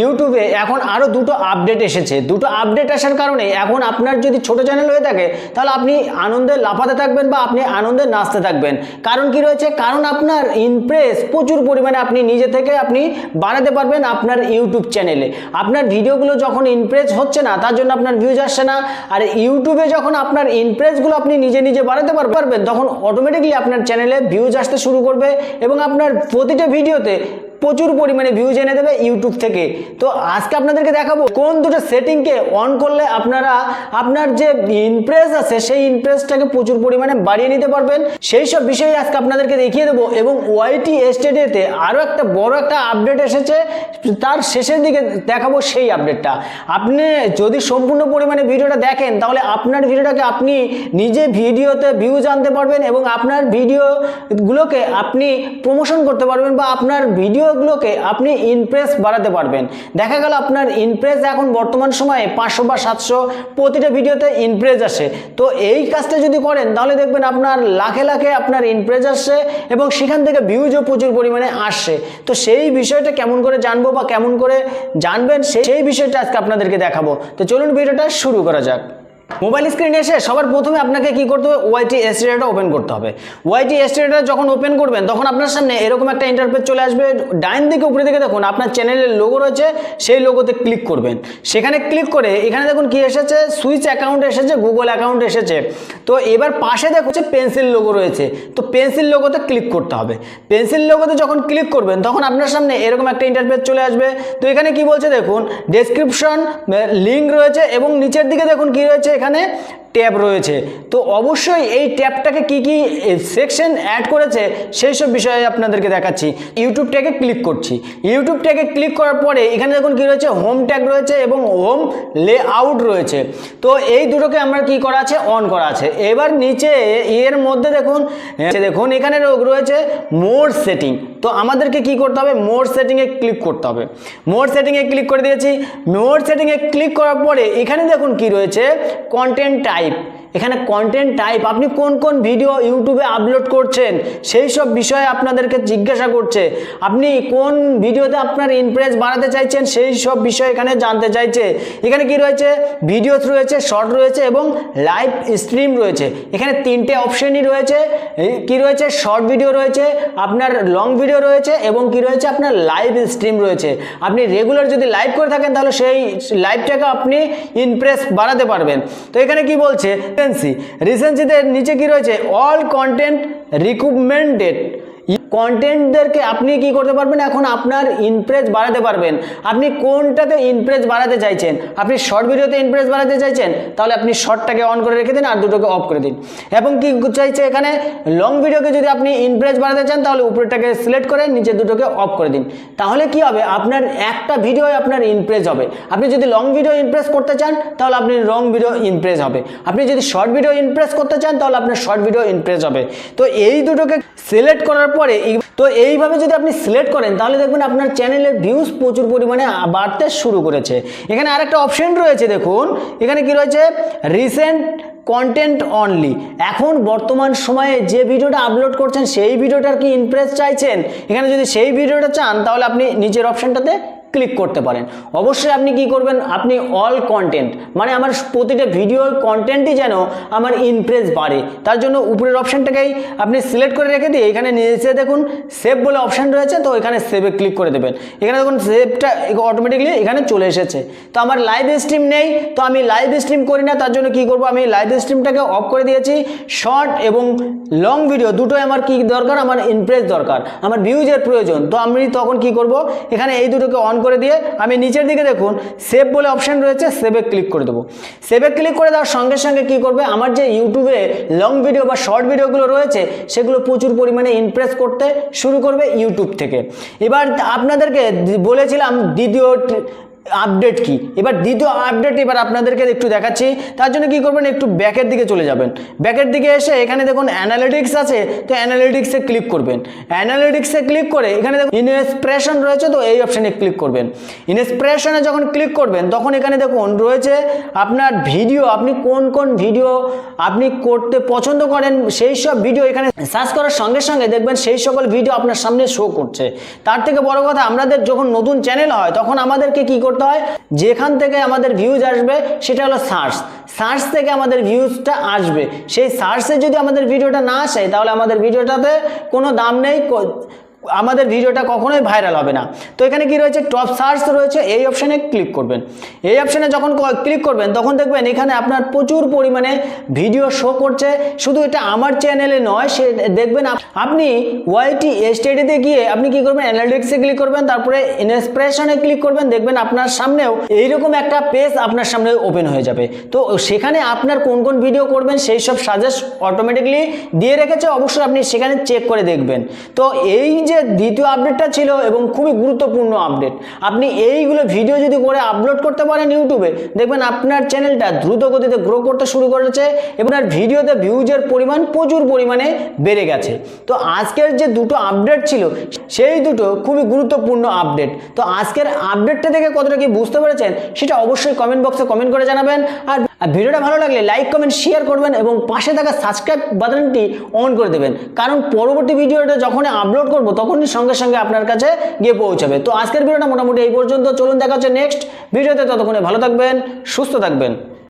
ইউটিউবে এখন আরও দুটো আপডেট এসেছে। দুটো আপডেট আসার কারণে এখন আপনার যদি ছোট চ্যানেল হয়ে থাকে, তাহলে আপনি আনন্দে লাফাতে থাকবেন বা আপনি আনন্দে নাচতে থাকবেন। কারণ কি রয়েছে? কারণ আপনার ইমপ্রেস প্রচুর পরিমাণে আপনি নিজে থেকে আপনি বাড়াতে পারবেন আপনার ইউটিউব চ্যানেলে আপনার ভিডিওগুলো যখন ইমপ্রেস হচ্ছে না, তার জন্য আপনার ভিউজ আসছে না। আর ইউটিউবে যখন আপনার ইমপ্রেসগুলো আপনি নিজে নিজে বাড়াতে পারবেন, তখন অটোমেটিকলি আপনার চ্যানেলে ভিউজ আসতে শুরু করবে এবং আপনার প্রতিটা ভিডিওতে প্রচুর পরিমাণে ভিউজ এনে দেবে ইউটিউব থেকে। তো আজকে আপনাদেরকে দেখাবো কোন দুটো সেটিংকে অন করলে আপনারা আপনার যে ইমপ্রেস আছে, সেই ইমপ্রেসটাকে প্রচুর পরিমাণে বাড়িয়ে নিতে পারবেন। সেই সব বিষয়ে আজকে আপনাদেরকে দেখিয়ে দেবো এবং ওয়াইটি এস্টেডিতে আরও একটা বড় একটা আপডেট এসেছে। তার শেষের দিকে দেখাবো সেই আপডেটটা আপনি যদি সম্পূর্ণ পরিমাণে ভিডিওটা দেখেন, তাহলে আপনার ভিডিওটাকে আপনি নিজে ভিডিওতে ভিউজ আনতে পারবেন এবং আপনার ভিডিওগুলোকে আপনি প্রমোশন করতে পারবেন বা আপনার ভিডিওগুলোকে আপনি ইমপ্রেস বাড়াতে পারবেন। দেখা গেল আপনার ইমপ্রেস এখন বর্তমান সময়ে পাঁচশো বা সাতশো প্রতিটা ভিডিওতে ইমপ্রেস আসে। তো এই কাজটা যদি করেন, তাহলে দেখবেন আপনার লাখে লাখে আপনার ইমপ্রেস আসছে এবং সেখান থেকে ভিউজও প্রচুর পরিমাণে আসছে তো সেই বিষয়টা কেমন করে জানব বা কেমন করে জানবেন, সেই বিষয়টা আজকে আপনাদেরকে দেখাবো। তো চলুন ভিডিওটা শুরু করা যাক। মোবাইল স্ক্রিনে এসে সবার প্রথমে আপনাকে কি করতে হবে? ওয়াইটি এসটিডিটা ওপেন করতে হবে। ওয়াইটি এসটিডিটা যখন ওপেন করবেন, তখন আপনার সামনে এরকম একটা ইন্টারফেস চলে আসবে। ডাইন দিকে উপরে দিকে দেখুন, আপনার চ্যানেলের লোগো রয়েছে, সেই লোগোতে ক্লিক করবেন। সেখানে ক্লিক করে এখানে দেখুন কি এসেছে? সুইচ অ্যাকাউন্ট এসেছে গুগল অ্যাকাউন্ট এসেছে। তো এবার পাশে দেখো হচ্ছে পেন্সিল লোগো রয়েছে। তো পেন্সিল লোগোতে ক্লিক করতে হবে। পেন্সিল লোগোতে যখন ক্লিক করবেন, তখন আপনার সামনে এরকম একটা ইন্টারফেস চলে আসবে। তো এখানে কি বলছে দেখুন? ডেসক্রিপশন লিঙ্ক রয়েছে এবং নিচের দিকে দেখুন কি রয়েছে? এখানে ট্যাব রয়েছে। তো অবশ্যই এই ট্যাবটাকে কি কি সেকশন অ্যাড করেছে সেই সব বিষয়ে আপনাদেরকে দেখাচ্ছি। ইউটিউব ট্যাগে ক্লিক করছি। ইউটিউব ট্যাগে ক্লিক করার পরে এখানে দেখুন কি রয়েছে? হোম ট্যাগ রয়েছে এবং হোম লে আউট রয়েছে। তো এই দুটোকে আমরা কি করা আছে? অন করা আছে। এবার নিচে, এর মধ্যে দেখুন দেখুন এখানে রয়েছে মোর সেটিং তো আমাদেরকে কি করতে হবে? মোর সেটিংয়ে ক্লিক করতে হবে। মোর সেটিংয়ে ক্লিক করে দিয়েছি। মোর সেটিংয়ে ক্লিক করার পরে এখানে দেখুন কি রয়েছে? Content type. এখানে কন্টেন্ট টাইপ আপনি কোন কোন ভিডিও ইউটিউবে আপলোড করছেন, সেই সব বিষয়ে আপনাদেরকে জিজ্ঞাসা করছে। আপনি কোন ভিডিওতে আপনার ইমপ্রেস বাড়াতে চাইছেন, সেই সব বিষয় এখানে জানতে চাইছে। এখানে কি রয়েছে? ভিডিওস রয়েছে শর্ট রয়েছে এবং লাইভ স্ট্রিম রয়েছে। এখানে তিনটে অপশনই রয়েছে। কি রয়েছে? শর্ট ভিডিও রয়েছে, আপনার লং ভিডিও রয়েছে এবং কি রয়েছে? আপনার লাইভ স্ট্রিম রয়েছে। আপনি রেগুলার যদি লাইভ করে থাকেন, তাহলে সেই লাইভটাকে আপনি ইমপ্রেস বাড়াতে পারবেন। তো এখানে কি বলছে? রিসেন্সি রিসেন্সিতে নিচে কি রয়েছে? অল কন্টেন্ট রিকুইপমেন্টেড কন্টেন্টদেরকে আপনি কি করতে পারবেন? এখন আপনার ইমপ্রেস বাড়াতে পারবেন। আপনি কোনটাতে ইমপ্রেস বাড়াতে চাইছেন? আপনি শর্ট ভিডিওতে ইমপ্রেস বাড়াতে চাইছেন? তাহলে আপনি শর্টটাকে অন করে রেখে দিন আর দুটোকে অফ করে দিন। এবং কি চাইছে এখানে? লং ভিডিওকে যদি আপনি ইমপ্রেস বাড়াতে চান, তাহলে উপরেরটাকে সিলেক্ট করে নিচে দুটোকে অফ করে দিন। তাহলে কি হবে? আপনার একটা ভিডিও আপনার ইমপ্রেস হবে। আপনি যদি লং ভিডিও ইমপ্রেস করতে চান, তাহলে আপনি লং ভিডিও ইমপ্রেস হবে। আপনি যদি শর্ট ভিডিও ইমপ্রেস করতে চান, তাহলে আপনার শর্ট ভিডিও ইমপ্রেস হবে। তো এই দুটোকে সিলেক্ট করার পরে তো এইভাবে যদি আপনি সিলেক্ট করেন, তাহলে দেখবেন আপনার চ্যানেলের ভিউজ প্রচুর পরিমাণে বাড়তে শুরু করেছে। এখানে আরেকটা অপশন রয়েছে, দেখুন। এখানে কি রয়েছে? রিসেন্ট কন্টেন্ট অনলি এখন বর্তমান সময়ে যে ভিডিওটা আপলোড করছেন, সেই ভিডিওটার কি ইমপ্রেস চাইছেন? এখানে যদি সেই ভিডিওটা চান, তাহলে আপনি নিজের অপশনটাতে ক্লিক করতে পারেন। অবশ্যই আপনি কি করবেন? আপনি অল কন্টেন্ট মানে আমার প্রতিটা ভিডিওর কন্টেন্টই যেন আমার ইমপ্রেস বাড়ে। তার জন্য উপরের অপশানটাকেই আপনি সিলেক্ট করে রেখে দিয়ে এখানে নিচে দেখুন সেভ বলে অপশান রয়েছে, তো এখানে সেভে ক্লিক করে দেবেন। এখানে দেখুন সেভটা অটোমেটিকলি এখানে চলে এসেছে। তো আমার লাইভ স্ট্রিম নেই, তো আমি লাইভ স্ট্রিম করি না, তার জন্য কি করব? আমি লাইভ স্ট্রিমটাকে অফ করে দিয়েছি। শর্ট এবং লং ভিডিও দুটোই আমার কি দরকার? আমার ইমপ্রেস দরকার। আমার ভিউজের প্রয়োজন। তো আমি তখন কি করব? এখানে এই দুটোকে অন করে দিয়ে আমি নিচের দিকে দেখুন সেভ বলে অপশান রয়েছে সেভে ক্লিক করে দেবো। সেভে ক্লিক করে দেওয়ার সঙ্গে সঙ্গে কি করবে? আমার যে ইউটিউবে লং ভিডিও বা শর্ট ভিডিওগুলো রয়েছে, সেগুলো প্রচুর পরিমাণে ইমপ্রেস করতে শুরু করবে ইউটিউব থেকে। এবার আপনাদেরকে বলেছিলাম দ্বিতীয় আপডেট কি? এবার দ্বিতীয় আপডেট এবার আপনাদেরকে একটু দেখাচ্ছি। তার জন্য কি করবেন? একটু ব্যাকের দিকে চলে যাবেন। ব্যাকের দিকে এসে এখানে দেখুন অ্যানালিটিক্স আছে, তো অ্যানালিটিক্সে ক্লিক করবেন। অ্যানালিটিক্সে ক্লিক করে এখানে দেখুন ইনস্পিরেশন রয়েছে, তো এই অপশানে ক্লিক করবেন। ইনস্পিরেশনে যখন ক্লিক করবেন, তখন এখানে দেখুন রয়েছে আপনার ভিডিও আপনি কোন কোন ভিডিও আপনি করতে পছন্দ করেন, সেই সব ভিডিও এখানে সার্চ করার সঙ্গে সঙ্গে দেখবেন সেই সকল ভিডিও আপনার সামনে শো করছে। তার থেকে বড় কথা, আমাদের যখন নতুন চ্যানেল হয়, তখন আমাদেরকে কি করতে হয়। যেখান থেকে আমাদের ভিউজ আসবে, সেটা হলো সার্চ সার্চ থেকে আমাদের ভিউজটা আসবে। সেই সার্চে যদি আমাদের ভিডিওটা না আসে, তাহলে আমাদের ভিডিওটাতে কোনো দাম নেই আমাদের ভিডিওটা কখনোই ভাইরাল হবে না। তো এখানে কি রয়েছে? টপ সার্চ রয়েছে। এই অপশানে ক্লিক করবেন। এই অপশানে যখন ক্লিক করবেন, তখন দেখবেন এখানে আপনার প্রচুর পরিমাণে ভিডিও শো করছে। শুধু এটা আমার চ্যানেলে নয়, সে দেখবেন আপনি ওয়াইটি স্টেডিতে গিয়ে আপনি কি করবেন? অ্যানালিটিক্সে ক্লিক করবেন। তারপরে ইনস্পিরেশনে ক্লিক করবেন। দেখবেন আপনার সামনেও এইরকম একটা পেজ আপনার সামনে ওপেন হয়ে যাবে। তো সেখানে আপনার কোন কোন ভিডিও করবেন, সেই সব সাজেস্ট অটোমেটিকলি দিয়ে রেখেছে। অবশ্যই আপনি সেখানে চেক করে দেখবেন। তো এই যে দ্বিতীয় আপডেটটা ছিল এবং খুবই গুরুত্বপূর্ণ আপডেট আপনি এইগুলো ভিডিও যদি করে আপলোড করতে পারেন ইউটিউবে দেখবেন আপনার চ্যানেলটা দ্রুত গতিতে গ্রো করতে শুরু করেছে এবং আর ভিডিওতে ভিউজের পরিমাণ প্রচুর পরিমাণে বেড়ে গেছে। তো আজকের যে দুটো আপডেট ছিল, সেই দুটো খুবই গুরুত্বপূর্ণ আপডেট তো আজকের আপডেটটা দেখে কতটা কি বুঝতে পেরেছেন, সেটা অবশ্যই কমেন্ট বক্সে কমেন্ট করে জানাবেন। আর আর ভিডিওটা ভালো লাগলে লাইক কমেন্ট শেয়ার করবেন এবং পাশে থাকা সাবস্ক্রাইব বাটনটি অন করে দেবেন। কারণ পরবর্তী ভিডিওটা যখন আপলোড করব, তখনই সঙ্গে সঙ্গে আপনার কাছে গিয়ে পৌঁছাবে। তো আজকের ভিডিওটা মোটামুটি এই পর্যন্ত। চলুন দেখা হচ্ছে নেক্সট ভিডিওতে। ততক্ষণে ভালো থাকবেন, সুস্থ থাকবেন।